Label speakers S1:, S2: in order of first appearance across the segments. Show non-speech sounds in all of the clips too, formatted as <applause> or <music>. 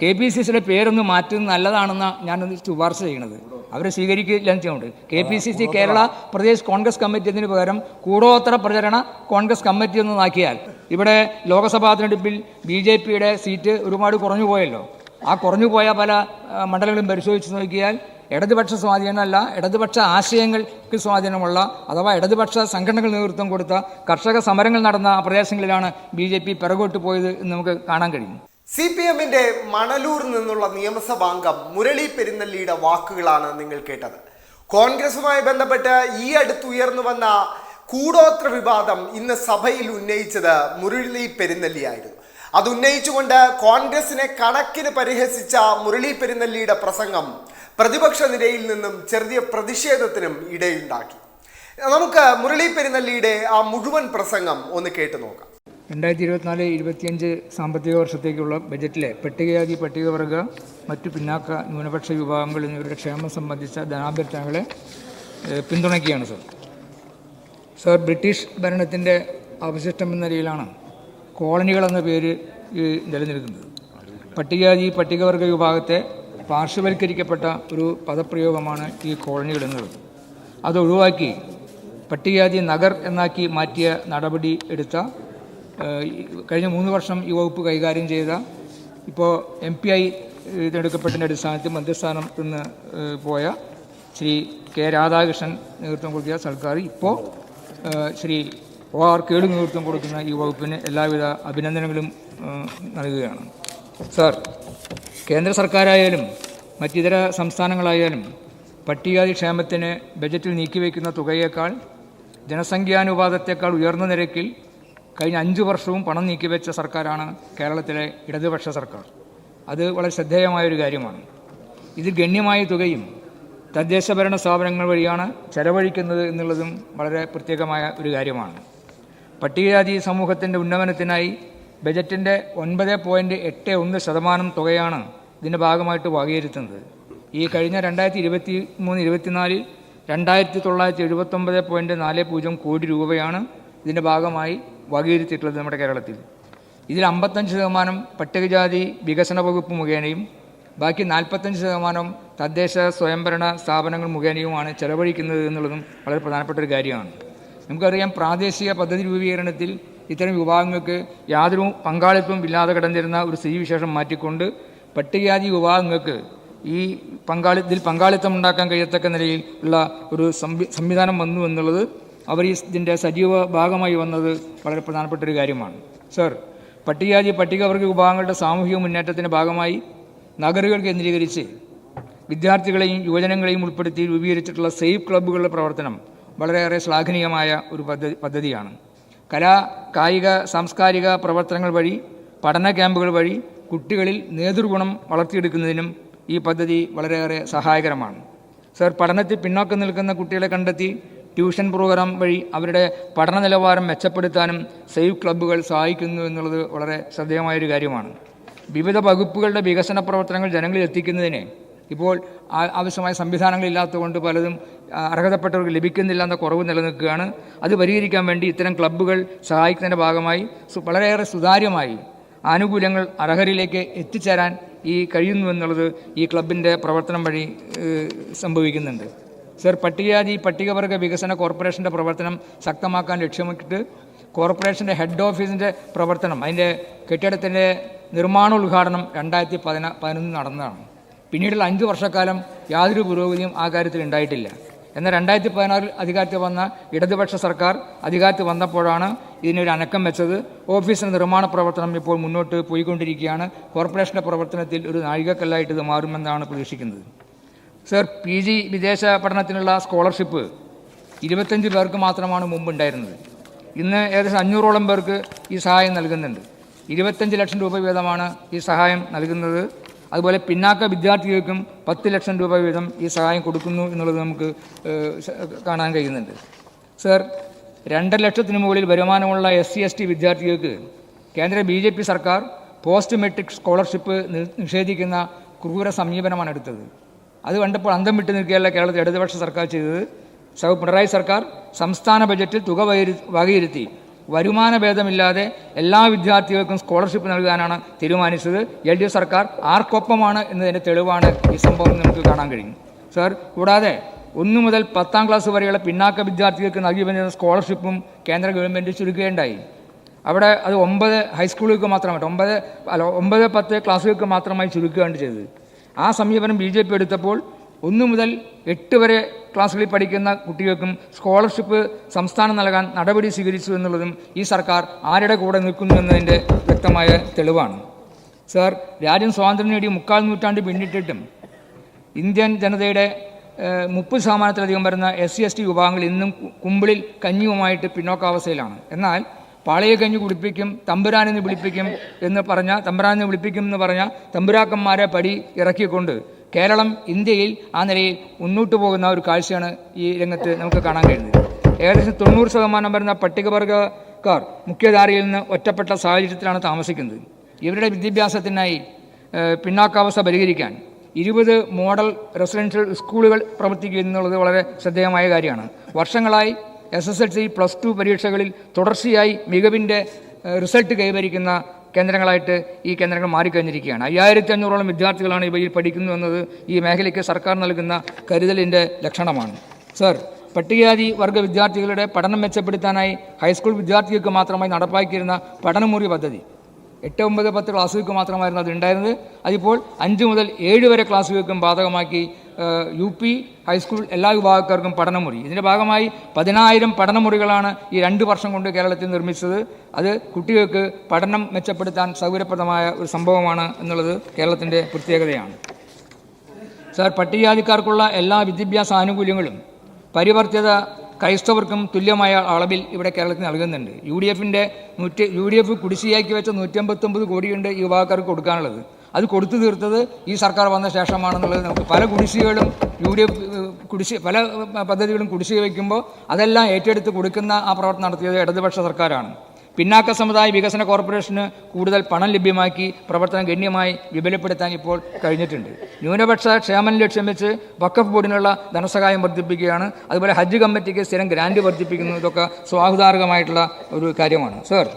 S1: K P C സിയുടെ പേരൊന്ന് മാറ്റുന്നത് നല്ലതാണെന്ന് ഞാനൊന്ന് ശുപാർശ ചെയ്യണത്. അവരെ സ്വീകരിക്കില്ല ചെയ്യുന്നുണ്ട്. K P C C Kerala Pradesh Congress committee എന്നതിന് പകരം കൂടോത്തര പ്രചരണ കോൺഗ്രസ് കമ്മിറ്റി ഒന്ന് നാക്കിയാൽ ഇവിടെ ലോക്സഭാ തെരഞ്ഞെടുപ്പിൽ ബി ജെ പിയുടെ സീറ്റ് ഒരുപാട് കുറഞ്ഞു പോയല്ലോ. ആ കുറഞ്ഞു പോയ പല മണ്ഡലങ്ങളും പരിശോധിച്ച് നോക്കിയാൽ ഇടതുപക്ഷ സ്വാധീനമല്ല ഇടതുപക്ഷ ആശയങ്ങൾക്ക് സ്വാധീനമുള്ള അഥവാ ഇടതുപക്ഷ സംഘടനകൾ നേതൃത്വം കൊടുത്ത കർഷക സമരങ്ങൾ നടന്ന പ്രദേശങ്ങളിലാണ് ബി ജെ പി പിറകോട്ട് പോയത് എന്ന് നമുക്ക് കാണാൻ കഴിയും.
S2: സി പി എമ്മിന്റെ മണലൂർ നിന്നുള്ള നിയമസഭാംഗം മുരളി പെരുന്നല്ലിയുടെ വാക്കുകളാണ് നിങ്ങൾ കേട്ടത്. കോൺഗ്രസുമായി ബന്ധപ്പെട്ട് ഈ അടുത്ത് ഉയർന്നു വന്ന കൂടോത്ര വിവാദം ഇന്ന് സഭയിൽ ഉന്നയിച്ചത് മുരളി പെരുന്നല്ലിയായിരുന്നു അത് ഉന്നയിച്ചുകൊണ്ട് കോൺഗ്രസിനെ കണക്കിന് പരിഹസിച്ച മുരളി പെരുന്നല്ലിയുടെ പ്രസംഗം പ്രതിപക്ഷ നിരയിൽ നിന്നും ചെറിയ പ്രതിഷേധത്തിനും ഇടയുണ്ടാക്കി. നമുക്ക് മുരളി പെരുന്നല്ലിയുടെ ആ മുഴുവൻ പ്രസംഗം ഒന്ന് കേട്ടു നോക്കാം.
S1: രണ്ടായിരത്തി ഇരുപത്തിനാല് ഇരുപത്തിയഞ്ച് സാമ്പത്തിക വർഷത്തേക്കുള്ള ബജറ്റിലെ പട്ടികജാതി പട്ടികവർഗ മറ്റു പിന്നാക്ക ന്യൂനപക്ഷ വിഭാഗങ്ങൾ എന്നിവരുടെ ക്ഷേമം സംബന്ധിച്ച ധനാഭ്യർത്ഥനകളെ പിന്തുണയ്ക്കുകയാണ് സർ. സർ ബ്രിട്ടീഷ് ഭരണത്തിന്റെ അവശിഷ്ടം എന്ന നിലയിലാണ് കോളനികൾ എന്ന പേര് നിലനിൽക്കുന്നത്. പട്ടികജാതി പട്ടികവർഗ വിഭാഗത്തെ പാർശ്വവൽക്കരിക്കപ്പെട്ട ഒരു പദപ്രയോഗമാണ് ഈ കോളനികൾ എന്നുള്ളത്. അത് ഒഴിവാക്കി പട്ടികജാതി നഗർ എന്നാക്കി മാറ്റിയ നടപടി എടുത്ത കഴിഞ്ഞ മൂന്ന് വർഷം ഈ വകുപ്പ് കൈകാര്യം ചെയ്ത ഇപ്പോൾ എം പി ഐ തിരഞ്ഞെടുക്കപ്പെട്ടതിന്റെ അടിസ്ഥാനത്തിൽ മന്ത്രിസ്ഥാനത്ത് നിന്ന് പോയ ശ്രീ കെ രാധാകൃഷ്ണൻ നേതൃത്വം കൊടുക്കിയ സർക്കാർ ഇപ്പോൾ ശ്രീ ഒ ആർ കേളു നേതൃത്വം കൊടുക്കുന്ന ഈ വകുപ്പിന് എല്ലാവിധ അഭിനന്ദനങ്ങളും നൽകുകയാണ്. സാർ കേന്ദ്ര സർക്കാരായാലും മറ്റിതര സംസ്ഥാനങ്ങളായാലും പട്ടികജാതി ക്ഷേമത്തിന് ബജറ്റിൽ നീക്കിവെക്കുന്ന തുകയേക്കാൾ ജനസംഖ്യാനുപാതത്തേക്കാൾ ഉയർന്ന നിരക്കിൽ കഴിഞ്ഞ അഞ്ച് വർഷവും പണം നീക്കിവെച്ച സർക്കാരാണ് കേരളത്തിലെ ഇടതുപക്ഷ സർക്കാർ. അത് വളരെ ശ്രദ്ധേയമായൊരു കാര്യമാണ്. ഇത് ഗണ്യമായ തുകയും തദ്ദേശഭരണ സ്ഥാപനങ്ങൾ വഴിയാണ് ചെലവഴിക്കുന്നത് എന്നുള്ളതും വളരെ പ്രത്യേകമായ ഒരു കാര്യമാണ്. പട്ടികജാതി സമൂഹത്തിന്റെ ഉന്നമനത്തിനായി ബജറ്റിന്റെ ഒൻപത് പോയിന്റ് എട്ട് ഒന്ന് ശതമാനം തുകയാണ് ഇതിന്റെ ഭാഗമായിട്ട് വകയിരുത്തുന്നത്. ഈ കഴിഞ്ഞ രണ്ടായിരത്തി ഇരുപത്തി മൂന്ന് ഇരുപത്തിനാലിൽ രണ്ടായിരത്തി തൊള്ളായിരത്തി എഴുപത്തൊമ്പത് പോയിന്റ് നാല് പൂജ്യം കോടി രൂപയാണ് ഇതിന്റെ ഭാഗമായി വകയിരുത്തിയിട്ടുള്ളത് നമ്മുടെ കേരളത്തിൽ. ഇതിൽ അമ്പത്തഞ്ച് ശതമാനം പട്ടികജാതി വികസന വകുപ്പ് മുഖേനയും ബാക്കി നാൽപ്പത്തഞ്ച് ശതമാനം തദ്ദേശ സ്വയംഭരണ സ്ഥാപനങ്ങൾ മുഖേനയുമാണ് ചെലവഴിക്കുന്നത് എന്നുള്ളതും വളരെ പ്രധാനപ്പെട്ട ഒരു കാര്യമാണ്. നമുക്കറിയാം പ്രാദേശിക പദ്ധതി രൂപീകരണത്തിൽ ഇത്തരം വിഭാഗങ്ങൾക്ക് യാതൊരു പങ്കാളിത്തവും ഇല്ലാതെ കിടന്നിരുന്ന ഒരു സ്ഥിതിവിശേഷം മാറ്റിക്കൊണ്ട് പട്ടികജാതി വിഭാഗങ്ങൾക്ക് ഈ പങ്കാളി ഇതിൽ പങ്കാളിത്തം ഉണ്ടാക്കാൻ കഴിയത്തക്ക നിലയിൽ ഉള്ള ഒരു സംവി സംവിധാനം വന്നു എന്നുള്ളത് അവർ ഈ ഇതിന്റെ സജീവ ഭാഗമായി വന്നത് വളരെ പ്രധാനപ്പെട്ട ഒരു കാര്യമാണ്. സർ പട്ടികജാതി പട്ടികവർഗ വിഭാഗങ്ങളുടെ സാമൂഹിക മുന്നേറ്റത്തിന്റെ ഭാഗമായി നഗറുകൾ കേന്ദ്രീകരിച്ച് വിദ്യാർത്ഥികളെയും യുവജനങ്ങളെയും ഉൾപ്പെടുത്തി രൂപീകരിച്ചിട്ടുള്ള സേഫ് ക്ലബ്ബുകളുടെ പ്രവർത്തനം വളരെയേറെ ശ്ലാഘനീയമായ ഒരു പദ്ധതി പദ്ധതിയാണ്. കലാ കായിക സാംസ്കാരിക പ്രവർത്തനങ്ങൾ വഴി പഠന ക്യാമ്പുകൾ വഴി കുട്ടികളിൽ നേതൃഗുണം വളർത്തിയെടുക്കുന്നതിനും ഈ പദ്ധതി വളരെയേറെ സഹായകരമാണ്. സർ പഠനത്തിൽ പിന്നോക്കം നിൽക്കുന്ന കുട്ടികളെ കണ്ടെത്തി ട്യൂഷൻ പ്രോഗ്രാം വഴി അവരുടെ പഠന നിലവാരം മെച്ചപ്പെടുത്താനും സേവ് ക്ലബ്ബുകൾ സഹായിക്കുന്നു എന്നുള്ളത് വളരെ ശ്രദ്ധേയമായൊരു കാര്യമാണ്. വിവിധ വകുപ്പുകളുടെ വികസന പ്രവർത്തനങ്ങൾ ജനങ്ങളിൽ എത്തിക്കുന്നതിന് ഇപ്പോൾ ആവശ്യമായ സംവിധാനങ്ങളില്ലാത്തതുകൊണ്ട് പലതും അർഹതപ്പെട്ടവർക്ക് ലഭിക്കുന്നില്ല എന്ന കുറവ് നിലനിൽക്കുകയാണ്. അത് പരിഹരിക്കാൻ വേണ്ടി ഇത്തരം ക്ലബ്ബുകൾ സഹായിക്കുന്നതിന്റെ ഭാഗമായി വളരെയേറെ സുതാര്യമായി ആനുകൂല്യങ്ങൾ അർഹരിലേക്ക് എത്തിച്ചേരാൻ ഈ കഴിയുന്നു എന്നുള്ളത് ഈ ക്ലബിന്റെ പ്രവർത്തനം വഴി സംഭവിക്കുന്നുണ്ട്. സർ പട്ടികജാതി പട്ടികവർഗ വികസന കോർപ്പറേഷന്റെ പ്രവർത്തനം ശക്തമാക്കാൻ ലക്ഷ്യമിട്ട് കോർപ്പറേഷന്റെ ഹെഡ് ഓഫീസിന്റെ പ്രവർത്തനം അതിന്റെ കെട്ടിടത്തിന്റെ നിർമ്മാണ ഉദ്ഘാടനം രണ്ടായിരത്തി പതിന പതിനൊന്ന് നടന്നതാണ്. പിന്നീടുള്ള അഞ്ച് വർഷക്കാലം യാതൊരു പുരോഗതിയും ആ കാര്യത്തിൽ ഉണ്ടായിട്ടില്ല. എന്നാൽ രണ്ടായിരത്തി പതിനാറിൽ അധികാരത്തിൽ വന്ന ഇടതുപക്ഷ സർക്കാർ അധികാരത്തിൽ വന്നപ്പോഴാണ് ഇതിനൊരു അനക്കം വെച്ചത്. ഓഫീസിന്റെ നിർമ്മാണ പ്രവർത്തനം ഇപ്പോൾ മുന്നോട്ട് പോയിക്കൊണ്ടിരിക്കുകയാണ്. കോർപ്പറേഷന്റെ പ്രവർത്തനത്തിൽ ഒരു നാഴികക്കല്ലായിട്ട് ഇത് മാറുമെന്നാണ് പ്രതീക്ഷിക്കുന്നത്. സർ പി ജി വിദേശ പഠനത്തിനുള്ള സ്കോളർഷിപ്പ് ഇരുപത്തഞ്ച് പേർക്ക് മാത്രമാണ് മുമ്പ് ഉണ്ടായിരുന്നത് ഇന്ന് ഏകദേശം അഞ്ഞൂറോളം പേർക്ക് ഈ സഹായം നൽകുന്നുണ്ട്. ഇരുപത്തഞ്ച് ലക്ഷം രൂപ വീതമാണ് ഈ സഹായം നൽകുന്നത്. അതുപോലെ പിന്നാക്ക വിദ്യാർത്ഥികൾക്കും പത്ത് ലക്ഷം രൂപ വീതം ഈ സഹായം കൊടുക്കുന്നു എന്നുള്ളത് നമുക്ക് കാണാൻ കഴിയുന്നുണ്ട്. സർ രണ്ടര ലക്ഷത്തിന് മുകളിൽ വരുമാനമുള്ള എസ് സി എസ് ടി വിദ്യാർത്ഥികൾക്ക് കേന്ദ്ര ബി ജെ പി സർക്കാർ പോസ്റ്റ് മെട്രിക് സ്കോളർഷിപ്പ് നിഷേധിക്കുന്ന ക്രൂര സമീപനമാണ് എടുത്തത്. അത് കണ്ടപ്പോൾ അന്തം വിട്ട് നിൽക്കുകയല്ല കേരളത്തിൽ ഇടതുപക്ഷ സർക്കാർ ചെയ്തത്. സൗ പിണറായി സർക്കാർ സംസ്ഥാന ബജറ്റിൽ തുക വകയിരു- വകയിരുത്തി. വരുമാന ഭേദമില്ലാതെ എല്ലാ വിദ്യാർത്ഥികൾക്കും സ്കോളർഷിപ്പ് നൽകാനാണ് തീരുമാനിച്ചത്. എൽ ഡി എഫ് സർക്കാർ ആർക്കൊപ്പമാണ് എന്നതിന്റെ തെളിവാണ് ഈ സംഭവം നമുക്ക് കാണാൻ കഴിയും. സർ കൂടാതെ ഒന്നു മുതൽ പത്താം ക്ലാസ് വരെയുള്ള പിന്നാക്ക വിദ്യാർത്ഥികൾക്ക് നൽകി വരുന്ന സ്കോളർഷിപ്പും കേന്ദ്ര ഗവൺമെന്റ് ചുരുക്കുകയുണ്ടായി. അവിടെ അത് ഒമ്പത് ഹൈസ്കൂളുകൾക്ക് മാത്രമായിട്ട് ഒമ്പത് അല്ല ഒമ്പത് പത്ത് ക്ലാസ്സുകൾക്ക് മാത്രമായി ചുരുക്കുകയാണ് ചെയ്തത്. ആ സമീപനം ബി ജെ പി എടുത്തപ്പോൾ ഒന്ന് മുതൽ എട്ട് വരെ ക്ലാസ്സുകളിൽ പഠിക്കുന്ന കുട്ടികൾക്കും സ്കോളർഷിപ്പ് സംസ്ഥാനം നൽകാൻ നടപടി സ്വീകരിച്ചു എന്നുള്ളതും ഈ സർക്കാർ ആരുടെ കൂടെ നിൽക്കുന്നു എന്നതിന്റെ വ്യക്തമായ തെളിവാണ്. സർ രാജ്യം സ്വാതന്ത്ര്യം നേടി മുക്കാൽ നൂറ്റാണ്ട് പിന്നിട്ടിട്ടും ഇന്ത്യൻ ജനതയുടെ മുപ്പത് ശതമാനത്തിലധികം വരുന്ന എസ് സി എസ് ടി വിഭാഗങ്ങൾ ഇന്നും കുമ്പിളിൽ കഞ്ഞിയുമായിട്ട് പിന്നോക്കാവസ്ഥയിലാണ്. എന്നാൽ പാളയെ കഞ്ഞി കുടിപ്പിക്കും തമ്പുരാനെന്ന് വിളിപ്പിക്കും എന്ന് പറഞ്ഞ തമ്പുരാനെന്ന് വിളിപ്പിക്കും എന്ന് പറഞ്ഞ തമ്പുരാക്കന്മാരെ പടി ഇറക്കിക്കൊണ്ട് കേരളം ഇന്ത്യയിൽ ആ നിലയിൽ മുന്നോട്ട് പോകുന്ന ഒരു കാഴ്ചയാണ് ഈ രംഗത്ത് നമുക്ക് കാണാൻ കഴിയുന്നത്. ഏകദേശം തൊണ്ണൂറ് ശതമാനം വരുന്ന പട്ടികവർഗക്കാർ മുഖ്യധാരയിൽ നിന്ന് ഒറ്റപ്പെട്ട സാഹചര്യത്തിലാണ് താമസിക്കുന്നത്. ഇവരുടെ വിദ്യാഭ്യാസത്തിനായി പിന്നാക്കാവസ്ഥ പരിഹരിക്കാൻ ഇരുപത് മോഡൽ റെസിഡൻഷ്യൽ സ്കൂളുകൾ പ്രവർത്തിക്കുക എന്നുള്ളത് വളരെ ശ്രദ്ധേയമായ കാര്യമാണ്. വർഷങ്ങളായി S S L C plus two പരീക്ഷകളിൽ തുടർച്ചയായി മികവിന്റെ റിസൾട്ട് കൈവരിക്കുന്ന കേന്ദ്രങ്ങളായിട്ട് ഈ കേന്ദ്രങ്ങൾ മാറിക്കഴിഞ്ഞിരിക്കുകയാണ്. അയ്യായിരത്തി അഞ്ഞൂറോളം വിദ്യാർത്ഥികളാണ് ഇവയിൽ പഠിക്കുന്നു എന്നത് ഈ മേഖലയ്ക്ക് സർക്കാർ നൽകുന്ന കരുതലിന്റെ ലക്ഷണമാണ്. സർ പട്ടികജാതി വർഗ വിദ്യാർത്ഥികളുടെ പഠനം മെച്ചപ്പെടുത്താനായി ഹൈസ്കൂൾ വിദ്യാർത്ഥികൾക്ക് മാത്രമായി നടപ്പാക്കിയിരുന്ന പഠനമുറി പദ്ധതി. എട്ട് ഒമ്പത് പത്ത് ക്ലാസ്സുകൾക്ക് മാത്രമായിരുന്നു അത് ഉണ്ടായിരുന്നത്. അതിപ്പോൾ അഞ്ച് മുതൽ ഏഴ് വരെ ക്ലാസ്സുകൾക്കും ബാധകമാക്കി യു പി ഹൈസ്കൂൾ എല്ലാ വിഭാഗക്കാർക്കും പഠനമുറി. ഇതിന്റെ ഭാഗമായി പതിനായിരം പഠനമുറികളാണ് ഈ രണ്ട് വർഷം കൊണ്ട് കേരളത്തിൽ നിർമ്മിച്ചത്. അത് കുട്ടികൾക്ക് പഠനം മെച്ചപ്പെടുത്താൻ സൗകര്യപ്രദമായ ഒരു സംഭവമാണ് എന്നുള്ളത് കേരളത്തിന്റെ പ്രത്യേകതയാണ്. സാർ പട്ടികജാതിക്കാർക്കുള്ള എല്ലാ വിദ്യാഭ്യാസ ആനുകൂല്യങ്ങളും പരിവർത്തിത ക്രൈസ്തവർക്കും തുല്യമായ അളവിൽ ഇവിടെ കേരളത്തിൽ നൽകുന്നുണ്ട്. യു ഡി എഫിന്റെ നൂറ്റി യു ഡി എഫ് കുടിശ്ശിയാക്കി വെച്ച നൂറ്റമ്പത്തൊമ്പത് കോടിയുണ്ട് ഈ വിഭാഗക്കാർക്ക് കൊടുക്കാനുള്ളത്. അത് കൊടുത്തു തീർത്തത് ഈ സർക്കാർ വന്ന ശേഷമാണെന്നുള്ളത് നമുക്ക് പല കുടിശ്ശികളും യു ഡി എഫ് കുടിശ്ശി പല പദ്ധതികളും കുടിശ്ശിക വയ്ക്കുമ്പോൾ അതെല്ലാം ഏറ്റെടുത്ത് കൊടുക്കുന്ന ആ പ്രവർത്തനം നടത്തിയത് ഇടതുപക്ഷ സർക്കാരാണ്. പിന്നാക്ക സമുദായ വികസന കോർപ്പറേഷന് കൂടുതൽ പണം ലഭ്യമാക്കി പ്രവർത്തനം ഗണ്യമായി വിപുലപ്പെടുത്താൻ ഇപ്പോൾ കഴിഞ്ഞിട്ടുണ്ട്. ന്യൂനപക്ഷ ക്ഷേമം ലക്ഷ്യം വെച്ച് വഖഫ് ബോർഡിനുള്ള ധനസഹായം വർദ്ധിപ്പിക്കുകയാണ്. അതുപോലെ ഹജ്ജ് കമ്മിറ്റിക്ക് സ്ഥിരം ഗ്രാൻഡ് വർദ്ധിപ്പിക്കുന്നു ഇതൊക്കെ സ്വാഗതാർഹമായിട്ടുള്ള ഒരു കാര്യമാണ്. Sir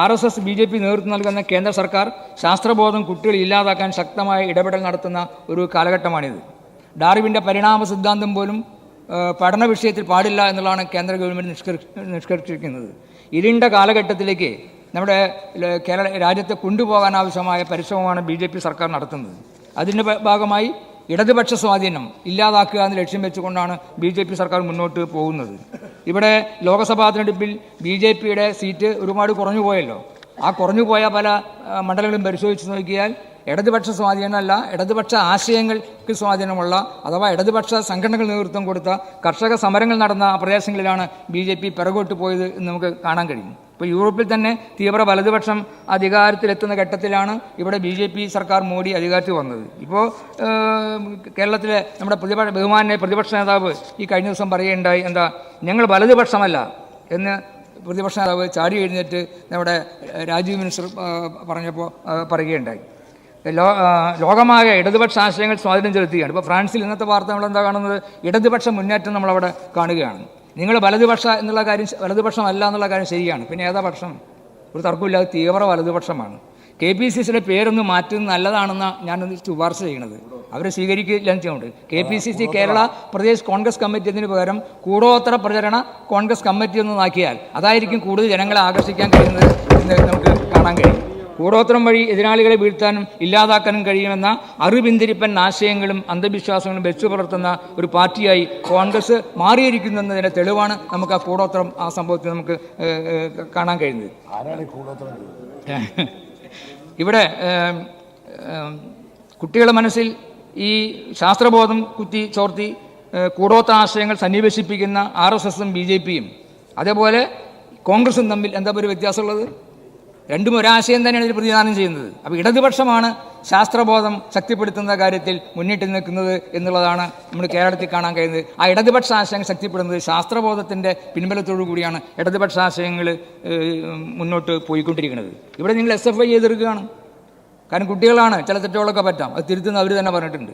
S1: R S S B J P നേതൃത്വം നൽകുന്ന കേന്ദ്ര സർക്കാർ ശാസ്ത്രബോധം കുട്ടികൾ ഇല്ലാതാക്കാൻ ശക്തമായ ഇടപെടൽ നടത്തുന്ന ഒരു കാലഘട്ടമാണിത്. ഡാർവിന്റെ പരിണാമ സിദ്ധാന്തം പോലും പഠന വിഷയത്തിൽ പാടില്ല എന്നുള്ളതാണ് കേന്ദ്ര ഗവൺമെന്റ് നിഷ്കർ നിഷ്കർഷിക്കുന്നത് ഇരുണ്ട കാലഘട്ടത്തിലേക്ക് നമ്മുടെ കേരള രാജ്യത്തെ കൊണ്ടുപോകാൻ ആവശ്യമായ പരിശ്രമമാണ് ബി സർക്കാർ നടത്തുന്നത്. അതിന്റെ ഭാഗമായി ഇടതുപക്ഷ സ്വാധീനം ഇല്ലാതാക്കുക എന്ന് ലക്ഷ്യം വെച്ചുകൊണ്ടാണ് ബി ജെ പി സർക്കാർ മുന്നോട്ട് പോകുന്നത്. ഇവിടെ ലോക്സഭാ തിരഞ്ഞെടുപ്പിൽ ബി ജെ പിയുടെ സീറ്റ് ഒരുപാട് കുറഞ്ഞു പോയല്ലോ. ആ കുറഞ്ഞു പോയ പല മണ്ഡലങ്ങളും പരിശോധിച്ച് നോക്കിയാൽ ഇടതുപക്ഷ സ്വാധീനമല്ല ഇടതുപക്ഷ ആശയങ്ങൾക്ക് സ്വാധീനമുള്ള അഥവാ ഇടതുപക്ഷ സംഘടനകൾ നേതൃത്വം കൊടുത്ത കർഷക സമരങ്ങൾ നടന്ന പ്രദേശങ്ങളിലാണ് ബി ജെ പി പിറകോട്ട് പോയത് എന്ന് നമുക്ക് കാണാൻ കഴിയും. ഇപ്പോൾ യൂറോപ്പിൽ തന്നെ തീവ്ര വലതുപക്ഷം അധികാരത്തിലെത്തുന്ന ഘട്ടത്തിലാണ് ഇവിടെ ബി ജെ പി സർക്കാർ മോഡി അധികാരത്തിൽ വന്നത്. ഇപ്പോൾ കേരളത്തിലെ നമ്മുടെ പ്രതിപക്ഷ ബഹുമാനെ പ്രതിപക്ഷ നേതാവ് ഈ കഴിഞ്ഞ ദിവസം പറയുകയുണ്ടായി എന്താ ഞങ്ങൾ വലതുപക്ഷമല്ല എന്ന് പ്രതിപക്ഷ നേതാവ് ചാടി എഴുന്നേറ്റ് നമ്മുടെ രാജീവ് മിനിസ്റ്റർ പറഞ്ഞപ്പോൾ പറയുകയുണ്ടായി. ലോ ലോകമായ ഇടതുപക്ഷ ആശയങ്ങൾ സ്വാധീനം ചെലുത്തുകയാണ്. ഇപ്പോൾ ഫ്രാൻസിൽ ഇന്നത്തെ വാർത്ത നമ്മൾ എന്താ കാണുന്നത്? ഇടതുപക്ഷ മുന്നേറ്റം നമ്മളവിടെ കാണുകയാണ്. നിങ്ങൾ വലതുപക്ഷ എന്നുള്ള കാര്യം വലതുപക്ഷമല്ല എന്നുള്ള കാര്യം ശരിയാണ്. പിന്നെ ഏതാ പക്ഷം? ഒരു തർക്കമില്ലാതെ തീവ്ര വലതുപക്ഷമാണ്. കെ പി സി സിയുടെ പേരൊന്ന് മാറ്റുന്നത് നല്ലതാണെന്നാണ് ഞാൻ ശുപാർശ ചെയ്യുന്നത് അവരെ സ്വീകരിക്കില്ല എന്ന് ചെയ്യുന്നുണ്ട് K P C C Kerala Pradesh Congress committee എന്നതിന് പകരം കൂടോത്തര പ്രചരണ കോൺഗ്രസ് കമ്മിറ്റി എന്ന് നാക്കിയാൽ അതായിരിക്കും കൂടുതൽ ജനങ്ങളെ ആകർഷിക്കാൻ കഴിയുന്നത് എന്ന് നമുക്ക് കാണാൻ കഴിയും. കൂടോത്രം വഴി എതിരാളികളെ വീഴ്ത്താനും ഇല്ലാതാക്കാനും കഴിയുമെന്ന അറിവിന്തിരിപ്പൻ ആശയങ്ങളും അന്ധവിശ്വാസങ്ങളും വെച്ചു പുലർത്തുന്ന ഒരു പാർട്ടിയായി കോൺഗ്രസ് മാറിയിരിക്കുന്നു എന്നതിന്റെ തെളിവാണ് നമുക്ക് ആ കൂടോത്രം ആ സംഭവത്തിൽ നമുക്ക് കാണാൻ കഴിയുന്നത്. <laughs> ഇവിടെ കുട്ടികളുടെ മനസ്സിൽ ഈ ശാസ്ത്രബോധം കുത്തി ചോർത്തി കൂടോത്ത ആശയങ്ങൾ സന്നിവേശിപ്പിക്കുന്ന ആർ എസ് എസും ബി ജെ പിയും അതേപോലെ കോൺഗ്രസും തമ്മിൽ എന്താ ഒരു വ്യത്യാസമുള്ളത്? രണ്ടും ഒരാശയം തന്നെയാണ് ഇതിൽ പ്രതിദാനം ചെയ്യുന്നത്. അപ്പോൾ ഇടതുപക്ഷമാണ് ശാസ്ത്രബോധം ശക്തിപ്പെടുത്തുന്ന കാര്യത്തിൽ മുന്നിട്ട് നിൽക്കുന്നത് എന്നുള്ളതാണ് നമ്മൾ കേരളത്തിൽ കാണാൻ കഴിയുന്നത്. ആ ഇടതുപക്ഷ ആശയങ്ങൾ ശക്തിപ്പെടുന്നത് ശാസ്ത്രബോധത്തിന്റെ പിൻബലത്തോടു കൂടിയാണ് ഇടതുപക്ഷ ആശയങ്ങൾ മുന്നോട്ട് പോയിക്കൊണ്ടിരിക്കുന്നത്. ഇവിടെ നിങ്ങൾ എസ് എഫ് ഐ എതിർക്കുകയാണ്. കാരണം കുട്ടികളാണ് ചില തെറ്റുകളൊക്കെ പറ്റാം. അത് തിരുത്തുന്ന അവർ തന്നെ പറഞ്ഞിട്ടുണ്ട്.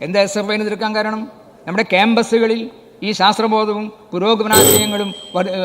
S1: എന്താ എസ് എഫ് ഐന് എതിർക്കാൻ കാരണം? നമ്മുടെ ക്യാമ്പസുകളിൽ ഈ ശാസ്ത്രബോധവും പുരോഗമനാശയങ്ങളും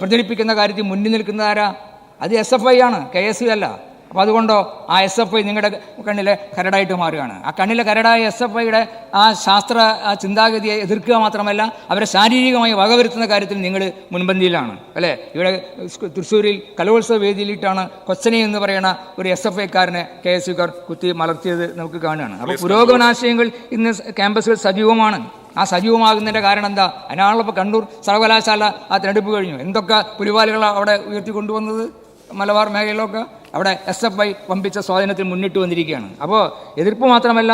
S1: പ്രചരിപ്പിക്കുന്ന കാര്യത്തിൽ മുന്നിൽ നിൽക്കുന്ന ആരാ? അത് എസ് എഫ് ഐ ആണ് കെ എസ് യു അല്ല. അപ്പോൾ അതുകൊണ്ടോ ആ എസ് എഫ് ഐ നിങ്ങളുടെ കണ്ണിലെ കരടായിട്ട് മാറുകയാണ്. ആ കണ്ണിലെ കരടായ എസ് എഫ് ഐയുടെ ആ ശാസ്ത്ര ആ ചിന്താഗതിയെ എതിർക്കുക മാത്രമല്ല അവരെ ശാരീരികമായി വകവരുത്തുന്ന കാര്യത്തിൽ നിങ്ങൾ മുൻപന്തിയിലാണ്. അല്ലേ? ഇവിടെ തൃശ്ശൂരിൽ കലോത്സവ വേദിയിലിട്ടാണ് കൊച്ചനെ എന്ന് പറയുന്ന ഒരു എസ് എഫ് ഐക്കാരനെ കെ എസ് യുക്കാർ കുത്തി മലർത്തിയത് നമുക്ക് കാണുകയാണ്. അപ്പോൾ പുരോഗമനാശയങ്ങൾ ഇന്ന് ക്യാമ്പസുകൾ സജീവമാണ്. ആ സജീവമാകുന്നതിന്റെ കാരണം എന്താ? അതിനാണല്ലോ ഇപ്പോൾ കണ്ണൂർ സർവകലാശാല ആ തിരഞ്ഞെടുപ്പ് കഴിഞ്ഞു. എന്തൊക്കെ പുലിവാലുകളാണ് അവിടെ ഉയർത്തി കൊണ്ടുവന്നത് മലബാർ മേഖലയിലൊക്കെ അവിടെ എസ് എഫ് ഐ വമ്പിച്ച സ്വാധീനത്തിൽ മുന്നിട്ട് വന്നിരിക്കുകയാണ്. അപ്പോൾ എതിർപ്പ് മാത്രമല്ല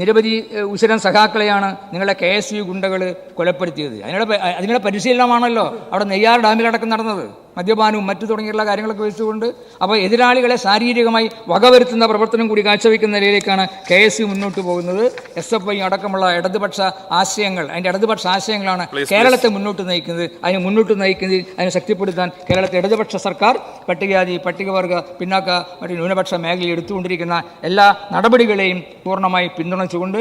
S1: നിരവധി ഉസരം സഖാക്കളെയാണ് നിങ്ങളുടെ കെ എസ് യു ഗുണ്ടകൾ കൊലപ്പെടുത്തിയത്. അതിനുള്ള അതിനുള്ള പരിശീലനമാണല്ലോ അവിടെ നെയ്യാർ ഡാമിലടക്കം നടന്നത്. മദ്യപാനവും മറ്റു തുടങ്ങിയുള്ള കാര്യങ്ങളൊക്കെ വെച്ചുകൊണ്ട് അപ്പോൾ എതിരാളികളെ ശാരീരികമായി വകവരുത്തുന്ന പ്രവർത്തനം കൂടി കാഴ്ചവെക്കുന്ന നിലയിലേക്കാണ് കെ എസ് യു മുന്നോട്ട് പോകുന്നത്. എസ് എഫ് ഐ അടക്കമുള്ള ഇടതുപക്ഷ ആശയങ്ങൾ അതിന്റെ ഇടതുപക്ഷ ആശയങ്ങളാണ് കേരളത്തെ മുന്നോട്ട് നയിക്കുന്നത്. അതിനെ മുന്നോട്ട് നയിക്കുന്നതിൽ അതിനെ ശക്തിപ്പെടുത്താൻ കേരളത്തെ ഇടതുപക്ഷ സർക്കാർ പട്ടികജാതി പട്ടികവർഗ പിന്നാക്ക മറ്റു ന്യൂനപക്ഷ മേഖലയിൽ എടുത്തുകൊണ്ടിരിക്കുന്ന എല്ലാ നടപടികളെയും പൂർണമായി പിന്തുണച്ചുകൊണ്ട്